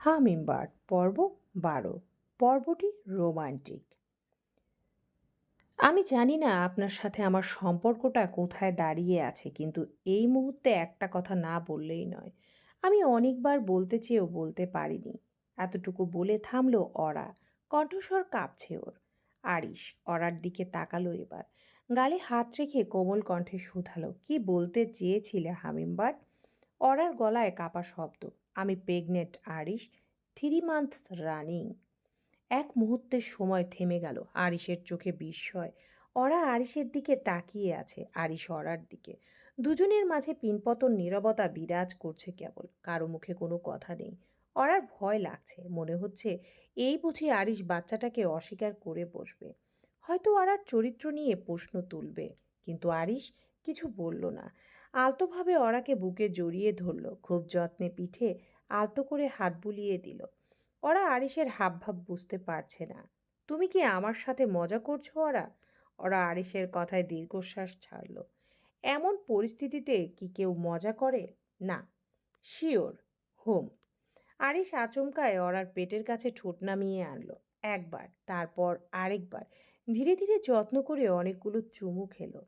Hummingbird পর্ব বারো। পর্বটি রোমান্টিক। আমি জানি না আপনার সাথে আমার সম্পর্কটা কোথায় দাঁড়িয়ে আছে, কিন্তু এই মুহূর্তে একটা কথা না বললেই নয়। আমি অনেকবার বলতে চেয়েও বলতে পারিনি। এতটুকু বলে থামলো অরা। কণ্ঠস্বর কাঁপছে ওর। আরিশ অরার দিকে তাকালো এবার। গালে হাত রেখে কোমল কণ্ঠে শুধালো, কি বলতে চেয়েছিলে হামিমবার্ড অরার গলায় কাপা শব্দ আমি pregnant Arish three months running এক মুহূর্তের সময় থেমে গেল আরিশের চোখে বিস্ময়। অরা আরিশের দিকে তাকিয়ে আছে, আরিশ অরার দিকে। দুজনের মাঝে পিনপতন নীরবতা বিরাজ করছে কেবল, কারও মুখে কোনো কথা নেই। অরার ভয় লাগছে, মনে হচ্ছে এই বুঝি আরিশ বাচ্চাটাকে অস্বীকার করে বসবে। হয়তো অরার চরিত্র নিয়ে প্রশ্ন তুলবে, কিন্তু আরিশ কিছু বলল না। আলতোভাবে অরাকে বুকে জড়িয়ে ধরল, খুব যত্নে পিঠে আলতো করে হাত বুলিয়ে দিল। ওরা আরিশের হাবভাব বুঝতে পারছে না। তুমি কি আমার সাথে মজা করছ ওরা ওরা আরিশের কথায় দীর্ঘশ্বাস ছাড়ল। এমন পরিস্থিতিতে কি কেউ মজা করে? না। Sure, home. আরিশ আচমকায় ওরার পেটের কাছে ঠোঁট নামিয়ে আনলো। একবার, তারপর আরেকবার। ধীরে ধীরে যত্ন করে অনেকগুলো চুমু খেলো।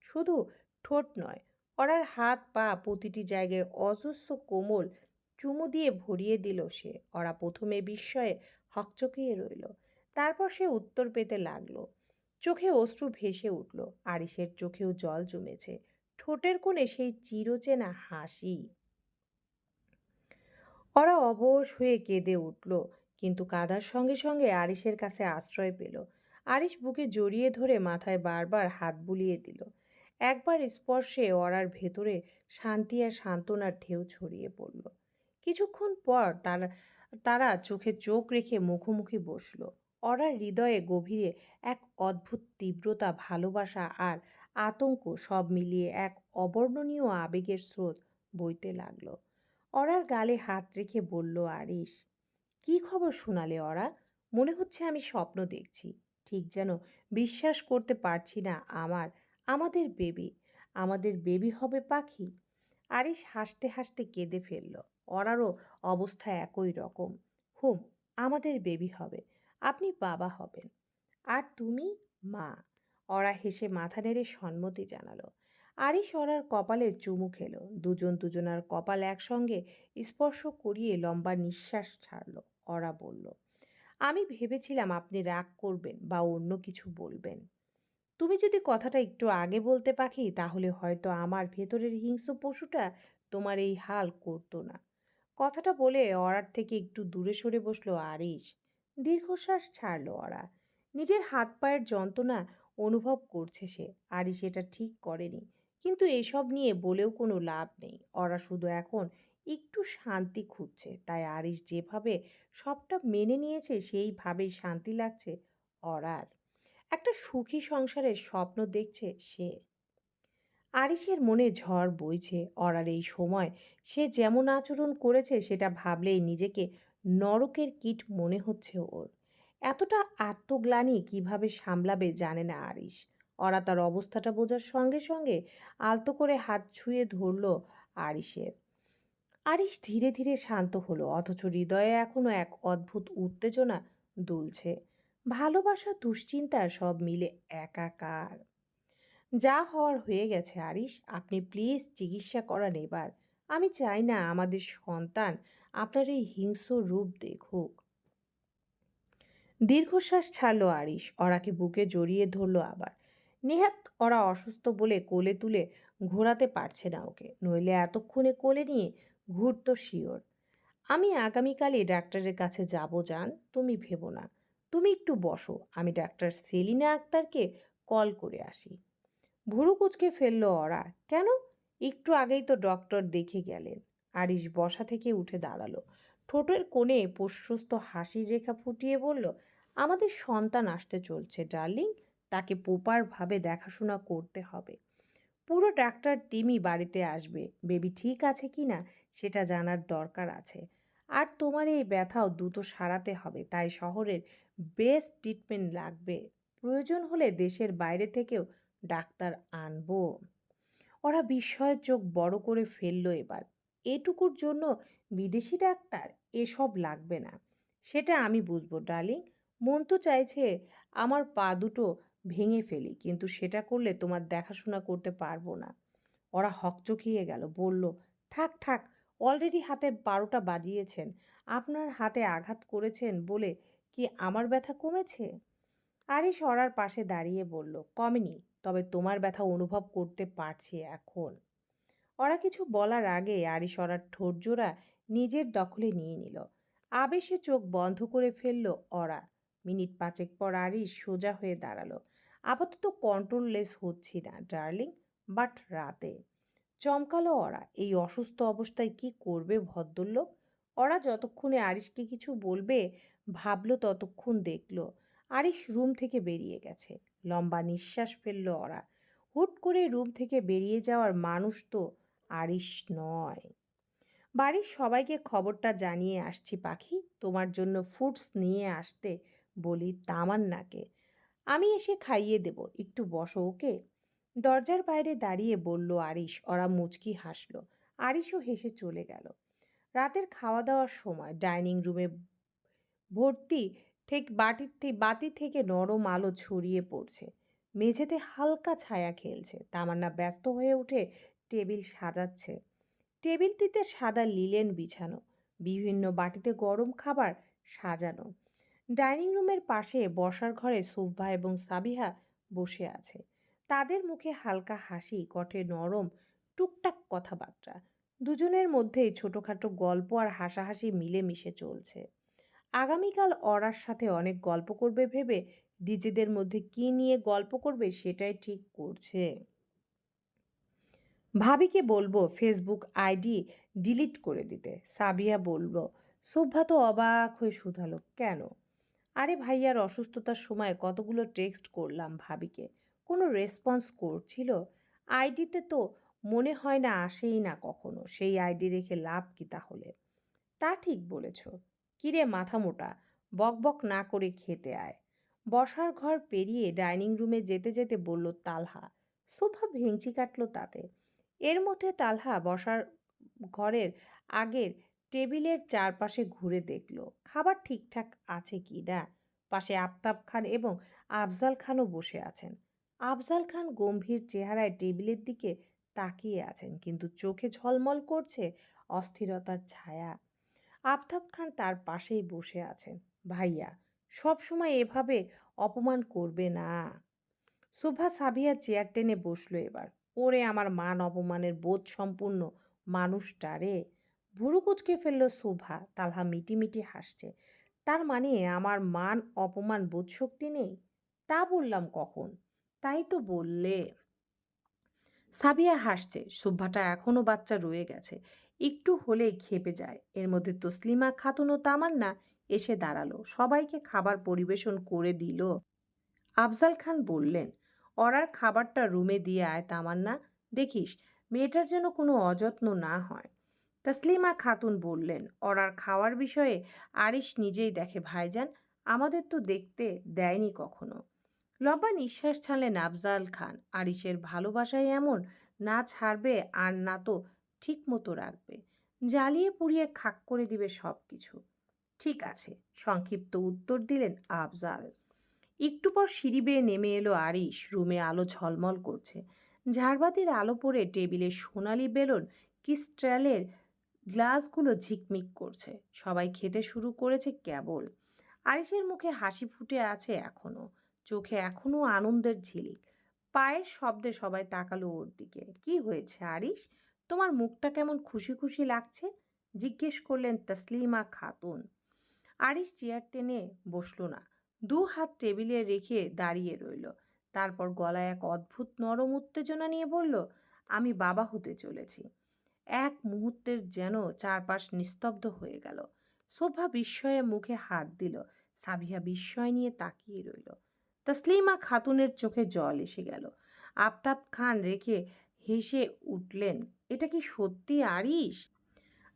শুধু ঠোঁট নয় ওরার হাত পা প্রতিটি জায়গায় অজস্র কোমল চুমু দিয়ে ভরিয়ে দিল সে। ওরা প্রথমে বিস্ময়ে হকচকিয়ে রইল, তারপর সে উত্তর পেতে লাগল। চোখে অশ্রু ভেসে উঠল, আরিসের চোখেও জল জমেছে। ঠোঁটের কোণে সেই চিরচেনা হাসি। ওরা অবশ হয়ে কেঁদে উঠল, কিন্তু কাদার সঙ্গে সঙ্গে আরিসের কাছে আশ্রয় পেল। আরিস বুকে জড়িয়ে ধরে মাথায় বারবার হাত বুলিয়ে দিল। একবার স্পর্শে ওরার ভেতরে শান্তি আর সান্ত্বনার ঢেউ ছড়িয়ে পড়ল। কিছুক্ষণ পর তারা তারা চোখে চোখ রেখে মুখোমুখি বসল। অরার হৃদয়ে গভীরে এক অদ্ভুত তীব্রতা, ভালোবাসা আর আতঙ্ক সব মিলিয়ে এক অবর্ণনীয় আবেগের স্রোত বইতে লাগল। অরার গালে হাত রেখে বলল আরিস কি খবর শোনালে অরা? মনে হচ্ছে আমি স্বপ্ন দেখছি। ঠিক যেন বিশ্বাস করতে পারছি না আমার আমাদের বেবি আমাদের বেবি হবে পাখি। আরিস হাসতে হাসতে কেঁদে ফেলল। অরারও অবস্থা একই রকম। হুম, আমাদের বেবি হবে, আপনি বাবা হবেন। আর তুমি? মা। অরা হেসে মাথা নেড়ে সম্মতি জানালো। আরিস অরার কপালে চুমু খেলো। দুজন দুজনার কপাল একসঙ্গে স্পর্শ করিয়ে লম্বা নিঃশ্বাস ছাড়লো। অরা বলল, আমি ভেবেছিলাম আপনি রাগ করবেন বা অন্য কিছু বলবেন। তুমি যদি কথাটা একটু আগে বলতে পাখি, তাহলে হয়তো আমার ভেতরের হিংস্র পশুটা তোমার এই হাল করতো না। কথাটা বলে অরার থেকে একটু দূরে সরে বসল আরিশ। দীর্ঘশ্বাস ছাড়লো অরা। নিজের হাত পায়ের যন্ত্রণা অনুভব করছে সে। আরিশ এটা ঠিক করেনি। কিন্তু এসব নিয়ে বলেও কোনো লাভ নেই। অরা শুধু এখন একটু শান্তি খুঁজছে। তাই আরিশ যেভাবে সবটা মেনে নিয়েছে, সেইভাবেই শান্তি লাগছে অরার। একটা সুখী সংসারের স্বপ্ন দেখছে সে। আরিসের মনে ঝড় বইছে। অরার এই সময় সে যেমন আচরণ করেছে, সেটা ভাবলেই নিজেকে নরকের কীট মনে হচ্ছে ওর। এতটা আত্মগ্লানি কীভাবে সামলাবে জানে না আরিস অরা তার অবস্থাটা বোঝার সঙ্গে সঙ্গে আলতো করে হাত ছুঁয়ে ধরল আরিসের আরিস ধীরে ধীরে শান্ত হলো, অথচ হৃদয়ে এখনও এক অদ্ভুত উত্তেজনা দুলছে। ভালোবাসা, দুশ্চিন্তা সব মিলে একাকার। যা হওয়ার হয়ে গেছে আরিস আপনি প্লিজ চিকিৎসা করান এবার। আমি চাই না আমাদের সন্তান আপনার এই হিংস্র রূপ দেখুক। দীর্ঘশ্বাস ছাড়লো আরিস অরাকে বুকে জড়িয়ে ধরলো আবার। নেহাত ওরা অসুস্থ বলে কোলে তুলে ঘোরাতে পারছে না ওকে। নইলে এতক্ষণে কোলে নিয়ে ঘুরতো শিওর। আমি আগামীকালই ডাক্তারের কাছে যাব যান তুমি ভেবো না। তুমি একটু বসো, আমি ডাক্তার সেলিনা আক্তারকে কল করে আসি। ভুরু কুচকে ফেলল ওরা, কেন? একটু আগেই তো ডক্টর দেখে গেলেন। আরিশ বসা থেকে উঠে দাঁড়াল। ঠোঁটের কোণে প্রশস্ত হাসির রেখা ফুটিয়ে বলল, আমাদের সন্তান আসতে চলছে, ডার্লিং। তাকে প্রপারভাবে দেখাশোনা করতে হবে। পুরো ডাক্তার টিমই বাড়িতে আসবে। বেবি ঠিক আছে কি না, সেটা জানার দরকার আছে। আর তোমার এই ব্যথাও দ্রুত সারাতে হবে, তাই শহরের বেস্ট ট্রিটমেন্ট লাগবে। প্রয়োজন হলে দেশের বাইরে থেকেও ডাক্তার আনব। ওরা বিস্ময়ের চোখ বড় করে ফেলল এবার। এটুকুর জন্য বিদেশি ডাক্তার এসব লাগবে না। সেটা আমি বুঝব, ডার্লিং। মন তো চাইছে আমার পা দুটো ভেঙে ফেলি, কিন্তু সেটা করলে তোমার দেখাশোনা করতে পারব না। ওরা হকচকিয়ে গেল, বলল, থাক থাক অলরেডি হাতের বারোটা বাজিয়েছেন। আপনার হাতে আঘাত করেছেন বলে কি আমার ব্যথা কমেছে? আরিশ অরার পাশে দাঁড়িয়ে বলল, কমেনি, তবে তোমার ব্যথা অনুভব করতে পারছি এখন। ওরা কিছু বলার আগে আরিশ অরার ঠোঁটজোড়া নিজের দখলে নিয়ে নিল। আবেশে চোখ বন্ধ করে ফেলল অরা মিনিট পাঁচেক পর আরিশ সোজা হয়ে দাঁড়াল। আপাতত কন্ট্রোললেস হচ্ছি না, ডার্লিং, বাট রাতে। চমকালো অরা এই অসুস্থ অবস্থায় কি করবে ভদ্রলোক? ওরা যতক্ষণে আরিশকে কিছু বলবে ভাবলো ততক্ষণ দেখল আরিশ রুম থেকে বেরিয়ে গেছে। লম্বা নিঃশ্বাস ফেলল ওরা। হুট করে রুম থেকে বেরিয়ে যাওয়ার মানুষ তো আরিশ নয়। বাড়ির সবাইকে খবরটা জানিয়ে আসছি, পাখি। তোমার জন্য ফুডস নিয়ে আসতে বলি তামান্নাকে। আমি এসে খাইয়ে দেব, একটু বসো ওকে। দরজার বাইরে দাঁড়িয়ে বলল আরিশ, ওরা মুচকি হাসলো। আরিশও হেসে চলে গেল। রাতের খাওয়া দাওয়ার সময় ডাইনিং রুমে ভর্তি থেকে বাটির বাতি থেকে নরম আলো ছড়িয়ে পড়ছে। মেঝেতে হালকা ছায়া খেলছে। তামান্না ব্যস্ত হয়ে উঠে টেবিল সাজাচ্ছে। টেবিলটিতে সাদা লিলেন বিছানো, বিভিন্ন বাটিতে গরম খাবার সাজানো। ডাইনিং রুমের পাশে বসার ঘরে সুভা এবং সাবিহা বসে আছে। তাদের মুখে হালকা হাসি কঠে নরম, টুকটাক কথাবার্তা। দুজনের মধ্যেই ছোটোখাটো গল্প আর হাসাহাসি মিলেমিশে চলছে। আগামীকাল অরার সাথে অনেক গল্প করবে ভেবে নিজেদের মধ্যে কি নিয়ে গল্প করবে সেটাই ঠিক করছে। ভাবিকে বলব ফেসবুক আইডি ডিলিট করে দিতে। সাবিয়া বলব সুভা তো অবাক হয়ে শুধালো, কেন? আরে ভাইয়ার অসুস্থতার সময় কতগুলো টেক্সট করলাম ভাবিকে। কোনো রেসপন্স করছিল? আইডিতে তো মনে হয় না আসেই না কখনো। সেই আইডি রেখে লাভ কি তাহলে? তা ঠিক বলেছ। কিরে মাথা মোটা? বকবক না করে খেতে আয়। বসার ঘর পেরিয়ে ডাইনিং রুমে যেতে যেতে বলল তালহা। সোফা ভেঙচি কাটলো তাতে। এর মধ্যে তালহা বসার ঘরের আগের টেবিলের চারপাশে ঘুরে দেখল, খাবার ঠিকঠাক আছে কি না? পাশে আফতাব খান এবং আফজাল খানও বসে আছেন। আফজাল খান গম্ভীর চেহারায় টেবিলের দিকে তাকিয়ে আছেন, কিন্তু চোখে ঝলমল করছে অস্থিরতার ছায়া। আফতাব খান তার পাশেই বসে আছেন। ভাইয়া, সব সময় এভাবে অপমান করবে না। সুভা সাবিয়া চেয়ার টেনে বসল এবার। ওরে, আমার মান অপমানের বোধ সম্পূর্ণ মানুষটা রে। ভুরু কুচকে ফেলল শোভা তালহা মিটিমিটি হাসছে। তার মানে আমার মান অপমান বোধ শক্তি নেই? তা বললাম কখন? তাই তো বললে। সাবিয়া হাসছে। সুভাটা এখনও বাচ্চা রয়ে গেছে। একটু হলেই খেপে যায়। এর মধ্যে তসলিমা, খাতুন ও তামান্না এসে দাঁড়াল। সবাইকে খাবার পরিবেশন করে দিল। আফজাল খান বললেন অরার খাবারটা রুমে দিয়ে আয় তামান্না। দেখিস, মেয়েটার যেন কোনো অযত্ন না হয়। তসলিমা, খাতুন বললেন অরার খাওয়ার বিষয়ে আরিশ নিজেই দেখে ভাইজান। আমাদের তো দেখতে দেয়নি কখনো। লম্বা নিঃশ্বাস ছাড়লেন আফজাল খান। আরিশের ভালোবাসায় এমন, না ছাড়বে আর না তো ঠিক মতো রাখবে। জ্বালিয়ে পুড়িয়ে খাক করে দিবে সব কিছু ঠিক আছে, সংক্ষিপ্ত উত্তর দিলেন আফজাল। একটু পর সিঁড়ি বেয়ে নেমে এলো আরিশ, রুমে আলো ঝলমল করছে। ঝাড়বাতির আলো পড়ে টেবিলে সোনালি বেলুন কিস্ট্রালের গ্লাসগুলো ঝিকমিক করছে। সবাই খেতে শুরু করেছে কেবল। আরিশের মুখে হাসি ফুটে আছে এখনও। চোখে এখনও আনন্দের ঝিলিক। পায়ের শব্দে সবাই তাকালো ওর দিকে। কি হয়েছে আরিশ? তোমার মুখটা কেমন খুশি খুশি লাগছে? জিজ্ঞেস করলেন তসলিমা খাতুন। আরিস চেয়ার টেনে বসল না। দু হাত টেবিলে রেখে দাঁড়িয়ে রইল। তারপর গলায় এক অদ্ভুত নরম উত্তেজনা নিয়ে বলল, আমি বাবা হতে চলেছি। এক মুহূর্তের যেন চারপাশ নিস্তব্ধ হয়ে গেল। শোভা বিস্ময়ে মুখে হাত দিল। সাবিহা বিস্ময় নিয়ে তাকিয়ে রইল। তসলিমা খাতুনের চোখে জল এসে গেল। আফতাব খান রেখে হেসে উঠলেন এটা কি সত্যি আরিশ?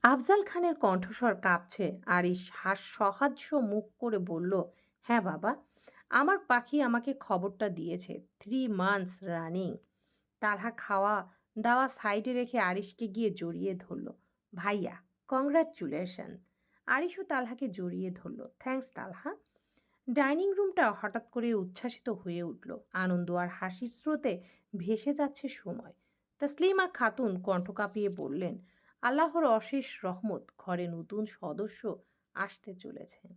আফজাল খানের কণ্ঠস্বর কাঁপছে। আরিশ হাস সহাস্য মুখ করে বলল হ্যাঁ বাবা, আমার পাখি আমাকে খবরটা দিয়েছে। থ্রি মান্থস রানিং তালহা খাওয়া দাওয়া সাইডে রেখে আরিশকে গিয়ে জড়িয়ে ধরল। ভাইয়া কংগ্রাচুলেশন আরিশু তালহাকে জড়িয়ে ধরল। থ্যাঙ্কস তালহা. ডাইনিং রুমটা হঠাৎ করে উচ্ছ্বাসিত হয়ে উঠল। আনন্দ আর হাসির স্রোতে ভেসে যাচ্ছে সময়। তসলিমা খাতুন কণ্ঠ কাঁপিয়ে বললেন, আল্লাহর অশেষ রহমত ঘরে নতুন সদস্য আসতে চলেছে।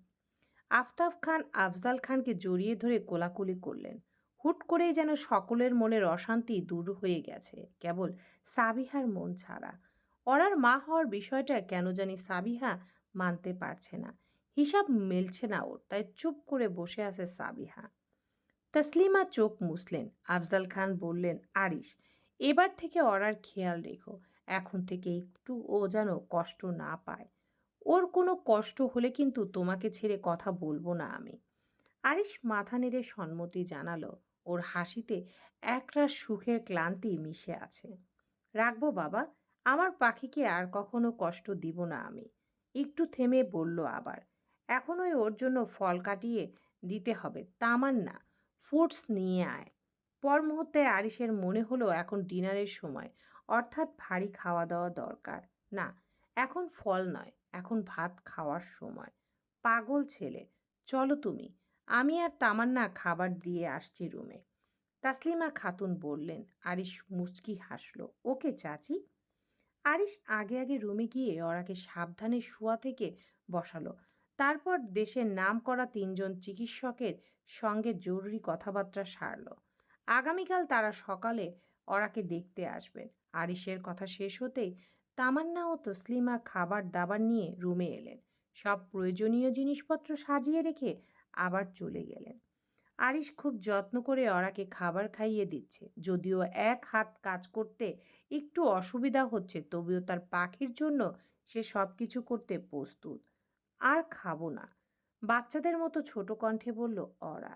আফতাব খান আফজাল খানকে জড়িয়ে ধরে কোলাকুলি করলেন। হুট করেই যেন সকলের মনের অশান্তি দূর হয়ে গেছে, কেবল সাবিহার মন ছাড়া। অরার মা হওয়ার বিষয়টা কেন জানি সাবিহা মানতে পারছে না। হিসাব মেলছে না ওর, তাই চুপ করে বসে আছে সাবিহা। তসলিমা চোখ মুছলেন। আফজাল খান বললেন, আরিশ এবার থেকে অরার খেয়াল রেখো। এখন থেকে একটু ও যেন কষ্ট না পায়। ওর কোনো কষ্ট হলে কিন্তু তোমাকে ছেড়ে কথা বলব না আমি। আরিশ মাথা নেড়ে সম্মতি জানালো। ওর হাসিতে একরাশ সুখের ক্লান্তি মিশে আছে। রাখব বাবা, আমার পাখিকে আর কখনো কষ্ট দিব না আমি। একটু থেমে বলল আবার, এখনই ওর জন্য ফল কাটিয়ে দিতে হবে তামান না ফুডস নিয়ে আয়। পর মুহূর্তে আরিসের মনে হলো এখন ডিনারের সময়। অর্থাৎ ভারী খাওয়া দাওয়া দরকার। না, এখন ফল নয়, এখন ভাত খাওয়ার সময়। পাগল ছেলে, চলো তুমি, আমি আর তামান্না খাবার দিয়ে আসছি রুমে। তাসলিমা খাতুন বললেন। আরিশ মুচকি হাসলো। ওকে চাচি? আরিশ আগে আগে রুমে গিয়ে ওরাকে সাবধানে শোয়া থেকে বসালো। তারপর দেশের নাম করা তিনজন চিকিৎসকের সঙ্গে জরুরি কথাবার্তা সারল। আগামীকাল তারা সকালে ওরাকে দেখতে আসবেন আরিশের কথা শেষ হতেই তামান্না ও তসলিমা খাবার দাবার নিয়ে রুমে এলেন। সব প্রয়োজনীয় জিনিসপত্র সাজিয়ে রেখে আবার চলে গেলেন। আরিশ খুব যত্ন করে অরাকে খাবার খাইয়ে দিচ্ছে। যদিও এক হাত কাজ করতে একটু অসুবিধা হচ্ছে, তবুও তার পাখির জন্য সে সব কিছু করতে প্রস্তুত। আর খাব না। বাচ্চাদের মতো ছোট কণ্ঠে বলল অরা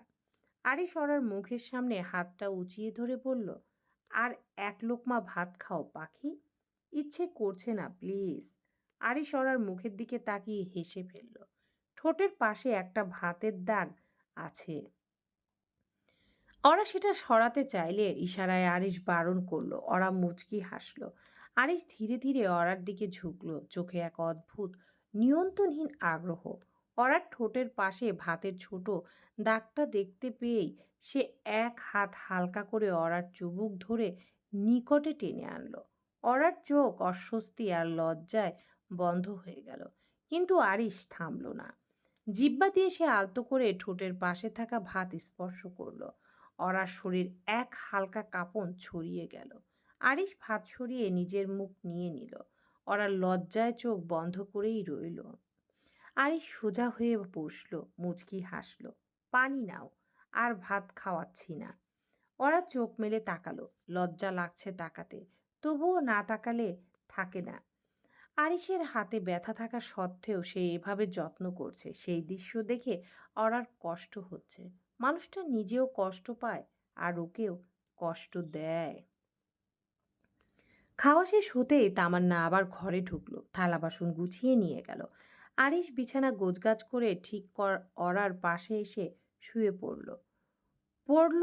আরিশ অরার মুখের সামনে হাতটা উঁচিয়ে ধরে বলল, আর এক লোকমা ভাত খাও, পাখি। ইচ্ছে করছে না, প্লিজ। আরিশ অরার মুখের দিকে তাকিয়ে হেসে ফেলল, ঠোঁটের পাশে একটা ভাতের দাগ আছে। ওরা সেটা সরাতে চাইলে ইশারায় আরিশ বারণ করল, ওরা মুচকি হাসলো। আরিশ ধীরে ধীরে অরার দিকে ঝুঁকলো, চোখে এক অদ্ভুত, নিয়ন্ত্রণহীন আগ্রহ। অরার ঠোঁটের পাশে ভাতের ছোট দাগটা দেখতে পেয়েই সে এক হাত হালকা করে অরার চুবুক ধরে নিকটে টেনে আনলো। অরার চোখ অস্বস্তি আর লজ্জায় বন্ধ হয়ে গেল। কিন্তু আরিশ থামল না। জিব্বা দিয়ে সে আলতো করে ঠোঁটের পাশে থাকা ভাত স্পর্শ করল। অরার শরীর এক হালকা কাঁপন ছড়িয়ে গেল। আরিশ ভাত সরিয়ে নিজের মুখ নিয়ে নিল। ওরা লজ্জায় চোখ বন্ধ করেই রইল। আরিশ সোজা হয়ে বসল, মুচকি হাসল, পানি নাও, আর ভাত খাওয়াচ্ছি না। ওরা চোখ মেলে তাকালো, লজ্জা লাগছে তাকাতে, তবুও না তাকালে থাকে না। আরিশের হাতে ব্যথা থাকা সত্ত্বেও সে এভাবে যত্ন করছে, সেই দৃশ্য দেখে অরার কষ্ট হচ্ছে। মানুষটা নিজেও কষ্ট পায়, আর ওকেও কষ্ট দেয়। খাওয়া শেষ হতেই তামান্না আবার ঘরে ঢুকলো, থালা বাসন গুছিয়ে নিয়ে গেল। আরিশ বিছানা গোজগাজ করে ঠিক কর, অরার পাশে এসে শুয়ে পড়ল। পড়ল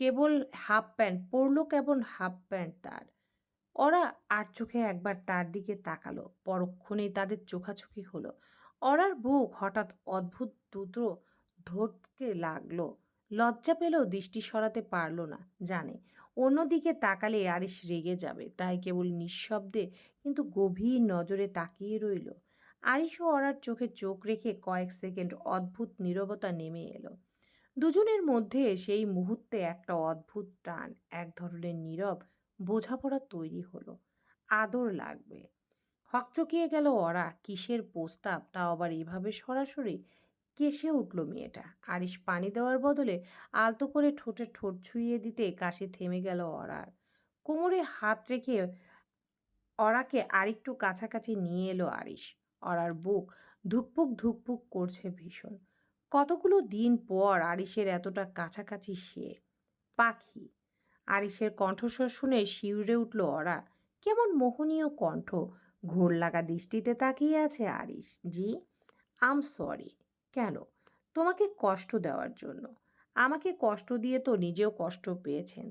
কেবল হাফ প্যান্ট পরলো কেবল হাফ প্যান্ট তার। ওরা আর চোখে একবার তার দিকে তাকালো, পরক্ষণেই তাদের চোখাচোখি হলো। অরার বুক হঠাৎ অদ্ভুত দ্রুত ধরতে লাগল। লজ্জা পেলেও দৃষ্টি সরাতে পারল না, জানে। অন্যদিকে তাকালে আরিশ রেগে যাবে, তাই কেবল নিঃশব্দে কিন্তু গভীর নজরে তাকিয়ে রইল। আরিশও অরার চোখে চোখ রেখে কয়েক সেকেন্ড অদ্ভুত নীরবতা নেমে এলো। দুজনের মধ্যে সেই মুহূর্তে একটা অদ্ভুত টান, এক ধরনের নীরব বোঝাপড়া তৈরি হলো। আদর লাগবে। হকচকিয়ে গেল ওরা কিসের প্রস্তাব? তা আবার এভাবে সরাসরি? কেসে উঠল মেয়েটা। আরিশ পানি দেওয়ার বদলে আলতো করে ঠোঁটে ঠোঁট ছুঁয়ে দিতে কাশি থেমে গেল অরার। কোমরে হাত রেখে অরাকে আরেকটু কাছাকাছি নিয়ে এলো আরিশ অরার বুক ধুকপুক ধুকপুক করছে ভীষণ। কতগুলো দিন পর আরিশের এতটা কাছাকাছি সে? পাখি। আরিশের কণ্ঠস্বর শুনে শিউরে উঠল অরা। কেমন মোহনীয় কণ্ঠ। ঘোর লাগা দৃষ্টিতে তাকিয়ে আছে আরিশ। জি, আম সরি কেন? তোমাকে কষ্ট দেওয়ার জন্য। আমাকে কষ্ট দিয়ে তো নিজেও কষ্ট পেয়েছেন।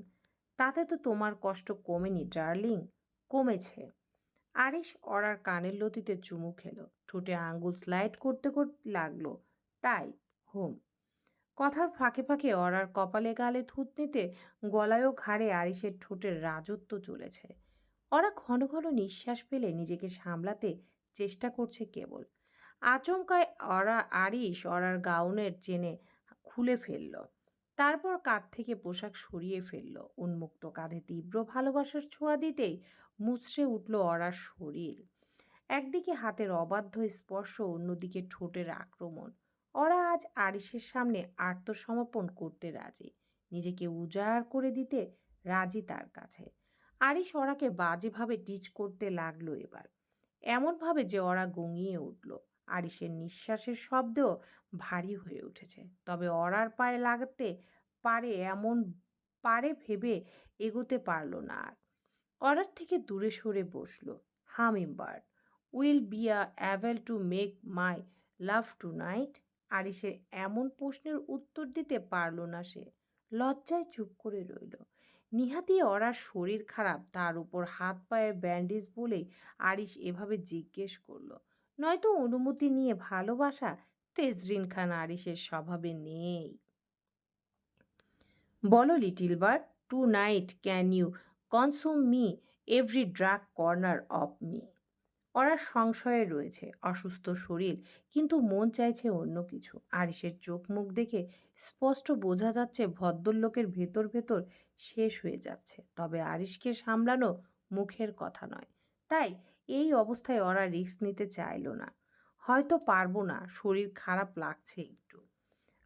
তাতে তো তোমার কষ্ট কমেনি, ডার্লিং। কমেছে। আরিশ অরার কানের লতিতে চুমু খেলো। ঠোঁটে আঙ্গুল স্লাইড করতে করতে লাগল। তাই, হোম। কথার ফাঁকে ফাঁকে অরার কপালে গালে থুতনিতে গলায় ও ঘাড়ে আরিসের ঠোঁটের রাজত্ব চলেছে। অরা ঘন ঘন নিঃশ্বাস ফেলে নিজেকে সামলাতে চেষ্টা করছে কেবল। আচমকায় অরা, আরিশ অরার গাউনের চেনে খুলে ফেলল। তারপর কাঁধ থেকে পোশাক সরিয়ে ফেলল। উন্মুক্ত কাঁধে তীব্র ভালোবাসার ছোঁয়া দিতেই মুচড়ে উঠল অরার শরীর। একদিকে হাতের অবাধ্য স্পর্শ, অন্যদিকে ঠোঁটের আক্রমণ। ওরা আজ আরিসের সামনে আত্মসমর্পণ করতে রাজি। নিজেকে উজাড় করে দিতে রাজি তার কাছে। আরিস ওরাকে বাজেভাবে টিচ করতে লাগল এবার। এমনভাবে যে ওরা গঙিয়ে উঠল। আরিসের নিঃশ্বাসের শব্দও ভারী হয়ে উঠেছে। তবে অরার পায়ে লাগতে পারে এমন, পারে ভেবে এগোতে পারল না আর। অর্ডার থেকে দূরে সরে বসল। Humming bird will be a able to make my love tonight আরিসের এমন প্রশ্নের উত্তর দিতে পারল না সে। লজ্জায় চুপ করে রইল। নিহাতি অরার শরীর খারাপ, তার উপর হাত পায়ের ব্যান্ডেজ বলেই আরিস এভাবে জিজ্ঞেস করল। নয়তো অনুমতি নিয়ে ভালোবাসা? তেজরিন খান আরিসের স্বভাবে নেই। বলো, little bird tonight can you consume me every drug corner of me ওরা সংশয়ে রয়েছে, অসুস্থ শরীর, কিন্তু মন চাইছে অন্য কিছু। আরিসের চোখ মুখ দেখে স্পষ্ট বোঝা যাচ্ছে ভদ্রলোকের ভেতর ভেতর শেষ হয়ে যাচ্ছে। তবে আরিসকে সামলানো মুখের কথা নয়। তাই এই অবস্থায় ওরা রিস্ক নিতে চাইল না। হয়তো পারব না, শরীর খারাপ লাগছে একটু।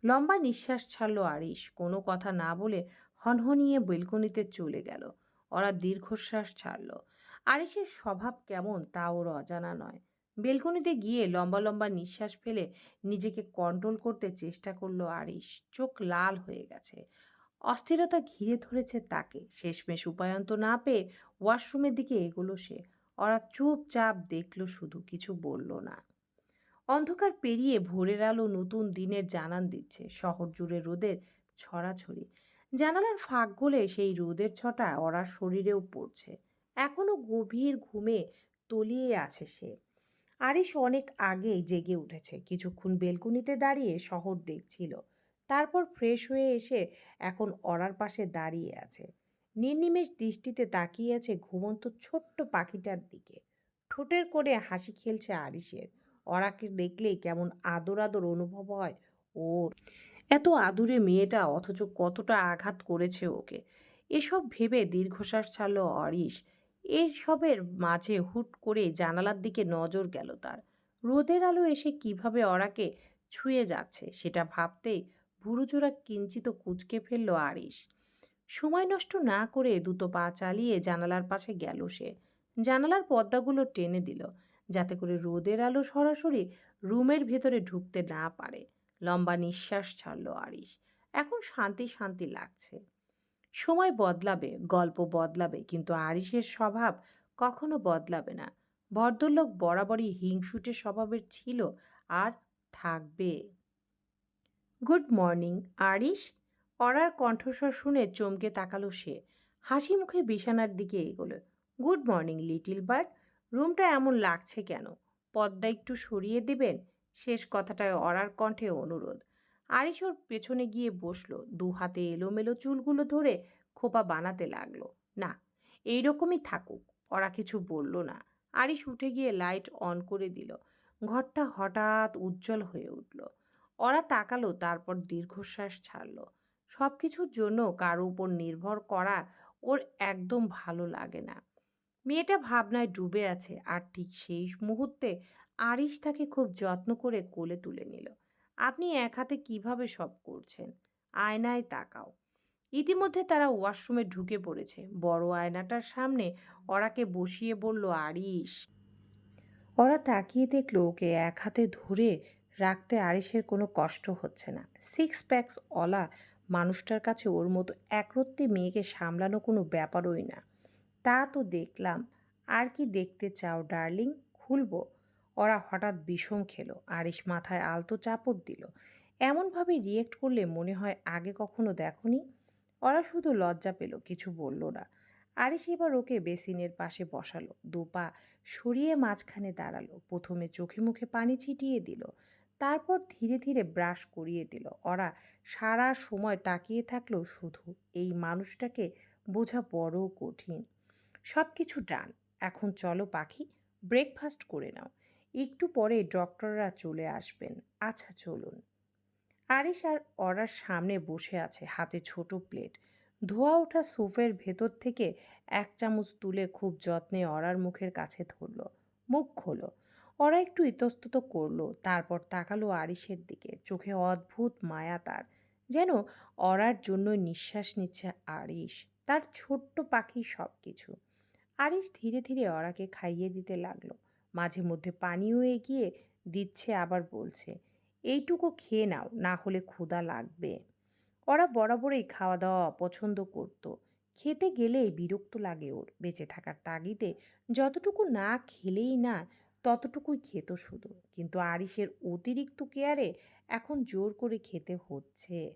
লম্বা নিঃশ্বাস ছাড়লো আরিস। কোনো কথা না বলে হনহনিয়ে বেলকনিতে চলে গেল। ওরা দীর্ঘশ্বাস ছাড়লো। আরিসের স্বভাব কেমন তা ওর অজানা নয়। বেলকনিতে গিয়ে লম্বা লম্বা নিঃশ্বাস ফেলে নিজেকে কন্ট্রোল করতে চেষ্টা করল আরিস চোখ লাল হয়ে গেছে। অস্থিরতা ঘিরে ধরেছে তাকে। শেষমেশ উপায়ন্ত না পেয়ে ওয়াশরুমের দিকে এগোলো সে। ওরা চুপচাপ দেখল শুধু, কিছু বলল না। অন্ধকার পেরিয়ে ভোরের আলো নতুন দিনের জানান দিচ্ছে। শহর জুড়ে রোদের ছড়াছড়ি। জানালার ফাঁক গলে সেই রোদের ছটা ওরা শরীরেও পড়ছে। এখনও গভীর ঘুমে তলিয়ে আছে সে। আরিশ অনেক আগেই জেগে উঠেছে। কিছুক্ষণ বেলকুনিতে দাঁড়িয়ে শহর দেখছিল। তারপর ফ্রেশ হয়ে এসে এখন অরার পাশে দাঁড়িয়ে আছে। নির্নিমেষ দৃষ্টিতে তাকিয়ে আছে ঘুমন্ত ছোট্ট পাখিটার দিকে। ঠোঁটের করে হাসি খেলছে আরিসের অরাকে দেখলেই কেমন আদর আদর অনুভব হয় ওর। এত আদুরে মেয়েটা অথচ কতটা আঘাত করেছে ওকে। এসব ভেবে দীর্ঘশ্বাস ছাড়ল অরিশ। এসবের মাঝে হুট করে জানালার দিকে নজর গেল তার। রোদের আলো এসে কীভাবে অরাকে ছুঁয়ে যাচ্ছে সেটা ভাবতেই ভুরুজোড়া কিঞ্চিত কুচকে ফেলল আরিশ সময় নষ্ট না করে দুটো পা চালিয়ে জানালার পাশে গেল সে। জানালার পর্দাগুলো টেনে দিল, যাতে করে রোদের আলো সরাসরি রুমের ভেতরে ঢুকতে না পারে। লম্বা নিঃশ্বাস ছাড়ল আরিশ। এখন শান্তি শান্তি লাগছে। সময় বদলাবে, গল্প বদলাবে, কিন্তু আরিসের স্বভাব কখনো বদলাবে না। ভদ্রলোক বরাবরই হিংসুটে স্বভাবের ছিল আর থাকবে। Good morning, Arish. অরার কণ্ঠস্বর শুনে চমকে তাকালো সে। হাসি মুখে বিছানার দিকে এগোলো। Good morning, little bird. রুমটা এমন লাগছে কেন? পদ্মা একটু সরিয়ে দেবেন? শেষ কথাটায় অরার কণ্ঠে অনুরোধ। আরিশ ওর পেছনে গিয়ে বসল, দু হাতে এলোমেলো চুলগুলো ধরে খোপা বানাতে লাগল। না, এইরকমই থাকুক ওরা কিছু বলল না। আরিশ উঠে গিয়ে লাইট অন করে দিল। ঘরটা হঠাৎ উজ্জ্বল হয়ে উঠল। ওরা তাকালো, তারপর দীর্ঘশ্বাস ছাড়ল। সব কিছুর জন্য কারও উপর নির্ভর করা ওর একদম ভালো লাগে না। মেয়েটা ভাবনায় ডুবে আছে, আর ঠিক সেই মুহূর্তে আরিশ তাকে খুব যত্ন করে কোলে তুলে নিল। আপনি এক হাতে কীভাবে সব করছেন? আয়নায় তাকাও। ইতিমধ্যে তারা ওয়াশরুমে ঢুকে পড়েছে। বড় আয়নাটার সামনে ওরাকে বসিয়ে বলল, আরিশ। ওরা তাকিয়ে দেখল ওকে এক হাতে ধরে রাখতে আরিশের কোনো কষ্ট হচ্ছে না। সিক্স প্যাকস অলা মানুষটার কাছে ওর মতো একরত্তি মেয়েকে সামলানো কোনো ব্যাপারই না। তা তো দেখলাম। আর কি দেখতে চাও ডার্লিং? খুলবো? ওরা হঠাৎ বিষম খেলো, আরিশ মাথায় আলতো চাপড় দিল। এমনভাবে রিয়েক্ট করলে মনে হয় আগে কখনো দেখনি? ওরা শুধু লজ্জা পেল, কিছু বলল না। আরিশ এবার ওকে বেসিনের পাশে বসালো দুপা সরিয়ে মাঝখানে দাঁড়াল, প্রথমে চোখে মুখে পানি ছিটিয়ে দিল, তারপর ধীরে ধীরে ব্রাশ করিয়ে দিল। ওরা সারা সময় তাকিয়ে থাকল শুধু এই মানুষটাকে বোঝা বড় কঠিন। সব কিছু ডান এখন চলো পাখি ব্রেকফাস্ট করে নাও। একটু পরে ডক্টররা চলে আসবেন। আচ্ছা চলুন। আরিশ আর অরার সামনে বসে আছে হাতে ছোট প্লেট। ধোয়া ওঠা স্যুপের ভেতর থেকে এক চামচ তুলে খুব যত্নে অরার মুখের কাছে ধরল। মুখ খোলো। ওরা একটু ইতস্তত করল, তারপর তাকালো আরিশের দিকে। চোখে অদ্ভুত মায়া তার। যেন অরার জন্য নিঃশ্বাস নিচ্ছে আরিশ, তার ছোট্ট পাখি সব কিছু আরিশ ধীরে ধীরে অরাকে খাইয়ে দিতে লাগল। মাঝে মধ্যে পানিও এগিয়ে দিচ্ছে, আবার বলছে, এইটুকু খেয়ে নাও, না হলে ক্ষুধা লাগবে। ওরা বরাবরই খাওয়া দাওয়া অপছন্দ করত। খেতে গেলেই বিরক্ত লাগে ওর। বেঁচে থাকার তাগিদে যতটুকু না খেলেই না, ততটুকুই খেত শুধু। কিন্তু আরিসের অতিরিক্ত কেয়ারে এখন জোর করে খেতে হচ্ছে।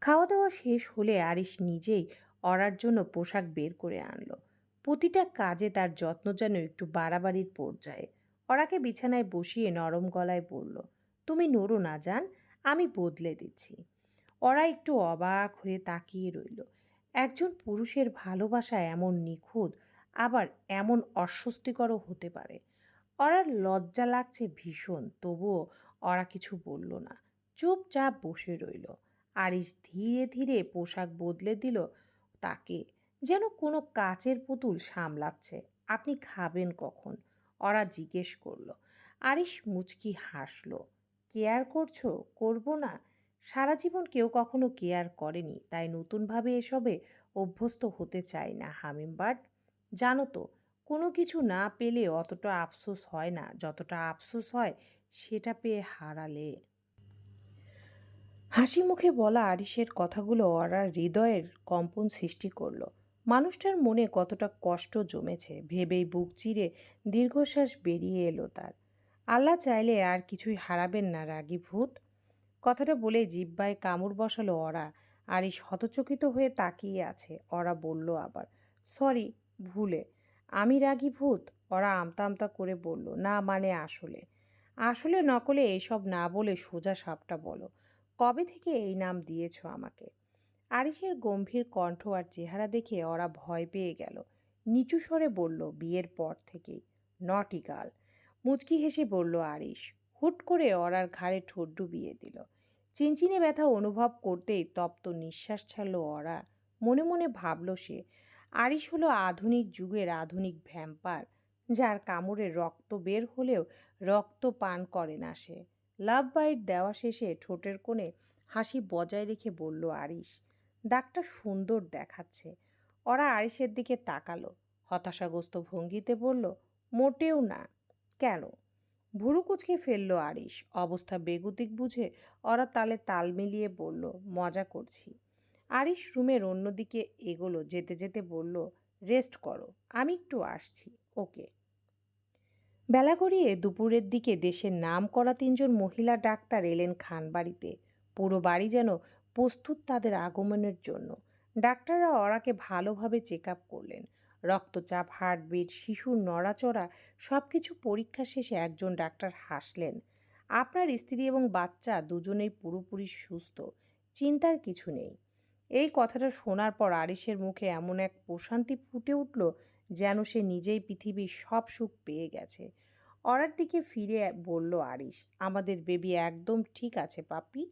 খাওয়া দাওয়া শেষ হলে আরিস নিজেই অরার জন্য পোশাক বের করে আনলো। প্রতিটা কাজে তার যত্ন যেন একটু বাড়াবাড়ির পর্যায়ে। অরাকে বিছানায় বসিয়ে নরম গলায় বলল, তুমি নড়ো না যান আমি বদলে দিচ্ছি। ওরা একটু অবাক হয়ে তাকিয়ে রইল। একজন পুরুষের ভালোবাসা এমন নিখুঁত, আবার এমন অস্বস্তিকরও হতে পারে। ওরার লজ্জা লাগছে ভীষণ, তবুও ওরা কিছু বলল না। চুপচাপ বসে রইল। আরিস ধীরে ধীরে পোশাক বদলে দিল। তাকে যেন কোনো কাচের পুতুল সামলাচ্ছে। আপনি খাবেন কখন? ওরা জিজ্ঞেস করল। আরিস মুচকি হাসলো। কেয়ার করছ? করব না। সারা জীবন কেউ কখনো কেয়ার করেনি, তাই নতুনভাবে এসবে অভ্যস্ত হতে চায় না হামিমবার্ড জানো তো, কোনো কিছু না পেলে অতটা আফসোস হয় না। যতটা আফসোস হয়, সেটা পেয়ে হারালে। হাসি মুখে বলা আরিসের কথাগুলো অরার হৃদয়ের কম্পন সৃষ্টি করল। মানুষটার মনে কতটা কষ্ট জমেছে, ভেবেই বুক চিরে দীর্ঘশ্বাস বেরিয়ে এলো তার। আল্লাহ চাইলে আর কিছুই হারাবেন না, রাগী ভূত। কথাটা বলে জিব্বায় কামড় বসালো অরা আরিস হতচকিত হয়ে তাকিয়ে আছে। অরা বলল আবার, সরি, ভুলে। আমি রাগী ভূত? ওরা আমতা আমতা করে বলল, না মানে আসলে। আসলে নকলে এইসব না বলে সোজা সাপটা বলো। কবে থেকে এই নাম দিয়েছ আমাকে? আরিসের গম্ভীর কণ্ঠ আর চেহারা দেখে ওরা ভয় পেয়ে গেল। নিচু স্বরে বলল, বিয়ের পর থেকেই। নটি গাল মুচকি হেসে বলল আরিস হুট করে অরার ঘাড়ে ঠোঁট ডুবিয়ে দিল। চিনচিনে ব্যথা অনুভব করতেই তপ্ত নিঃশ্বাস ছাড়ল অরা মনে মনে ভাবল সে আরিস হলো আধুনিক যুগের আধুনিক ভ্যাম্পার যার কামড়ে রক্ত বের হলেও রক্ত পান করে না সে। লাভ বাইট দেওয়া শেষে ঠোঁটের কোণে হাসি বজায় রেখে বলল আরিস ডাকটা সুন্দর দেখাচ্ছে। ওরা আরিসের দিকে তাকালো। হতাশাগ্রস্ত ভঙ্গিতে বলল, মোটেও না। কেন? ভুরু কুচকে ফেলল আরিস অবস্থা বেগুতিক বুঝে ওরা তালে তাল মিলিয়ে বলল, মজা করছি। আরিস রুমের অন্যদিকে এগোলো, যেতে যেতে বলল, রেস্ট করো, আমি একটু আসছি, ওকে। বেলা গড়িয়ে দুপুরের দিকে দেশের নাম করা তিনজন মহিলা ডাক্তার এলেন খানবাড়িতে। পুরো বাড়ি যেন প্রস্তুত তাদের আগমনের জন্য। ডাক্তাররা ওরাকে ভালোভাবে চেক আপ করলেন। রক্তচাপ, হার্টবিট, শিশুর নড়াচড়া সব কিছু পরীক্ষা শেষে একজন ডাক্তার হাসলেন। আপনার স্ত্রী এবং বাচ্চা দুজনেই পুরোপুরি সুস্থ, চিন্তার কিছু নেই। এই কথাটা শোনার পর আরিসের মুখে এমন এক প্রশান্তি ফুটে উঠল যেন সে নিজেই পৃথিবীর সব সুখ পেয়ে গেছে। অরার দিকে ফিরে বলল আরিস আমাদের বেবি একদম ঠিক আছে পাপি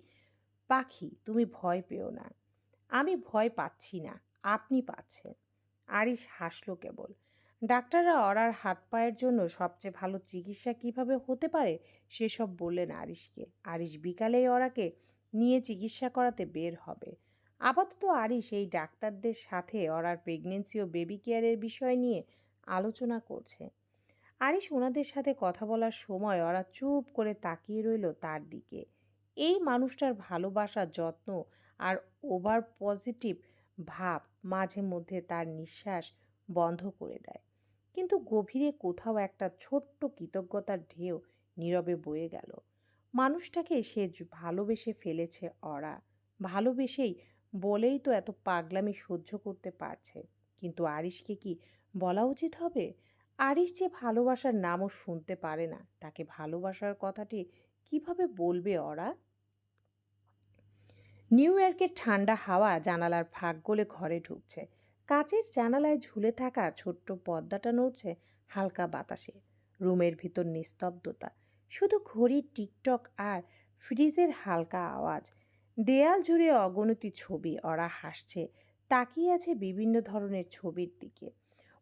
পাখি, তুমি ভয় পেও না। আমি ভয় পাচ্ছি না, আপনি পাচ্ছেন। আরিস হাসলো কেবল। ডাক্তাররা অরার হাত পায়ের জন্য সবচেয়ে ভালো চিকিৎসা কীভাবে হতে পারে সেসব বললেন আরিসকে আরিস বিকালেই অরাকে নিয়ে চিকিৎসা করাতে বের হবে। আপাতত আরিস এই ডাক্তারদের সাথে অরার প্রেগনেন্সি ও বেবি কেয়ারের বিষয় নিয়ে আলোচনা করছে। আরিস ওনাদের সাথে কথা বলার সময় ওরা চুপ করে তাকিয়ে রইল তার দিকে। এই মানুষটার ভালোবাসা যত্ন আর ওভার পজিটিভ ভাব মাঝে মধ্যে তার নিঃশ্বাস বন্ধ করে দেয়। কিন্তু গভীরে কোথাও একটা ছোট্ট কৃতজ্ঞতার ঢেউ নীরবে বয়ে গেল। মানুষটাকে সে ভালোবেসে ফেলেছে অরা। ভালোবেসেই বলেই তো এত পাগলামি সহ্য করতে পারছে। কিন্তু আরিশকে কি বলা উচিত হবে? আরিশ যে ভালোবাসার নামও শুনতে পারে না, তাকে ভালোবাসার কথাটি কীভাবে বলবে ওরা নিউ ইয়র্কের ঠান্ডা হাওয়া জানালার ফাঁক গলে ঘরে ঢুকছে। কাচের জানালায় ঝুলে থাকা ছোট্ট পর্দাটা নড়ছে হালকা বাতাসে। রুমের ভিতর নিস্তব্ধতা। শুধু ঘড়ির টিকটক আর ফ্রিজের হালকা আওয়াজ। দেয়াল জুড়ে অগণতি ছবি, ওরা হাসছে। তাকিয়ে আছে বিভিন্ন ধরনের ছবির দিকে।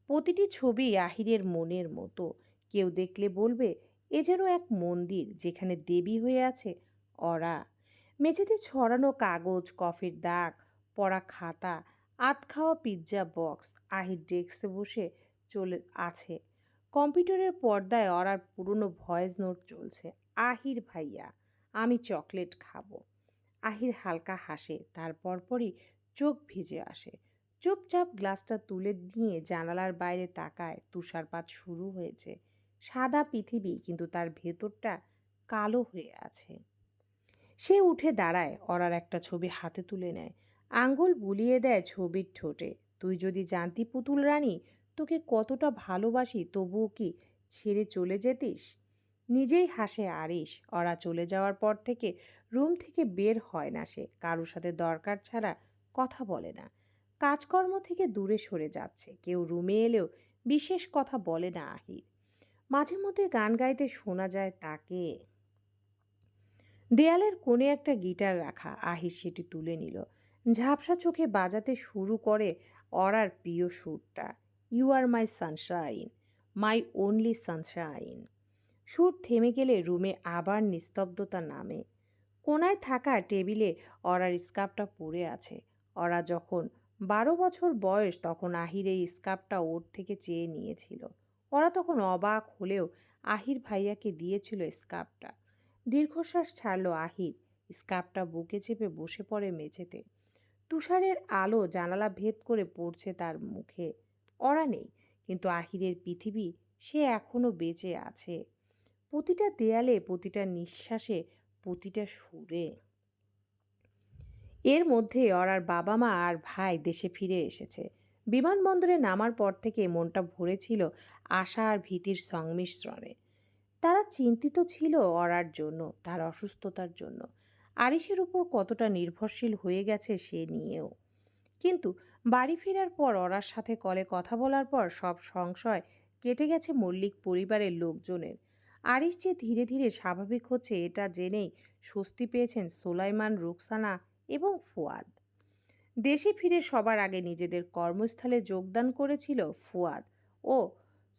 প্রতিটি ছবি আহিরের মনের মতো। কেউ দেখলে বলবে, এ যেন এক মন্দির যেখানে দেবী হয়ে আছে। ওরা মেঝেতে ছড়ানো কাগজ, কফির দাগ, পড়া খাতা, আত খাওয়া পিৎজা বক্স, আহির ডেস্কে বসে চলে আছে। কম্পিউটারের পর্দায় অরার পুরনো ভয়েস নোট চলছে। আহির ভাইয়া, আমি চকলেট খাব। আহির হালকা হাসে, তার পরপরই চোখ ভিজে আসে। চুপচাপ গ্লাসটা তুলে নিয়ে জানালার বাইরে তাকায়, তুষারপাত শুরু হয়েছে। সাদা পৃথিবী, কিন্তু তার ভেতরটা কালো হয়ে আছে। সে উঠে দাঁড়ায়, অরার একটা ছবি হাতে তুলে নেয়। আঙ্গুল বুলিয়ে দেয় ছবির ঠোঁটে, তুই যদি জানতি পুতুল রানী, তোকে কতটা ভালোবাসি, তবুও কি ছেড়ে চলে যেতিস? নিজেই হাসে আরিস ওরা চলে যাওয়ার পর থেকে রুম থেকে বের হয় না সে, কারোর সাথে দরকার ছাড়া কথা বলে না। কাজকর্ম থেকে দূরে সরে যাচ্ছে, কেউ রুমে এলেও বিশেষ কথা বলে না আহির। মাঝে মধ্যে গান গাইতে শোনা যায় তাকে। দেয়ালের কোণে একটা গিটার রাখা। আহির সেটি তুলে নিল। ঝাপসা চোখে বাজাতে শুরু করে অরার প্রিয় সুরটা। You are my sunshine. My only sunshine. সুর থেমে গেলে রুমে আবার নিস্তব্ধতা নামে। কোনায় থাকা টেবিলে অরার স্কার্ফটা পড়ে আছে। ওরা যখন বারো বছর বয়স, তখন আহির এই স্কার্ফটা ওর থেকে চেয়ে নিয়েছিল। ওরা তখন অবাক হলেও আহির ভাইয়াকে দিয়েছিল স্কার্ফটা। দীর্ঘশ্বাস ছাড়ল আহির। স্কার্ফটা বুকে চেপে বসে পড়ে মেঝেতে। তুষারের আলো জানালা ভেদ করে পড়ছে তার মুখে। ওরা নেই, কিন্তু আহিরের পৃথিবী সে এখনও বেঁচে আছে। প্রতিটা দেয়ালে, প্রতিটা নিঃশ্বাসে, প্রতিটা সুরে। এর মধ্যে অরার বাবা মা আর ভাই দেশে ফিরে এসেছে। বিমানবন্দরে নামার পর থেকে মনটা ভরেছিল আশা আর ভীতির সংমিশ্রণে। তারা চিন্তিত ছিল অরার জন্য, তার অসুস্থতার জন্য। আরিসের উপর কতটা নির্ভরশীল হয়ে গেছে সে নিয়েও। কিন্তু বাড়ি ফেরার পর অরার সাথে কলে কথা বলার পর সব সংশয় কেটে গেছে মল্লিক পরিবারের লোকজনের। আরিস যে ধীরে ধীরে স্বাভাবিক হচ্ছে এটা জেনেই স্বস্তি পেয়েছেন সোলাইমান, রুকসানা এবং ফুয়াদ। দেশে ফিরে সবার আগে নিজেদের কর্মস্থলে যোগদান করেছিল ফুয়াদ ও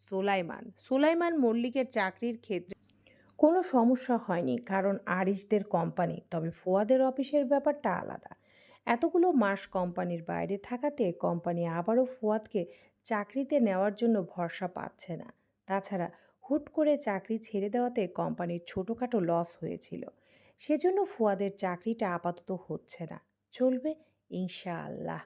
সোলাইমান। সোলাইমান মল্লিকের চাকরির ক্ষেত্রে কোনো সমস্যা হয়নি, কারণ আরিশদের কোম্পানি, তবে ফোয়াদের অফিসের ব্যাপারটা আলাদা। এতগুলো মাস কোম্পানির বাইরে থাকাতে কোম্পানি আবারও ফুয়াদকে চাকরিতে নেওয়ার জন্য ভরসা পাচ্ছে না। তাছাড়া হুট করে চাকরি ছেড়ে দেওয়াতে কোম্পানির ছোটোখাটো লস হয়েছিল। সেজন্য ফুয়াদের চাকরিটা আপাতত হচ্ছে না। চলবে ইনশাআল্লাহ।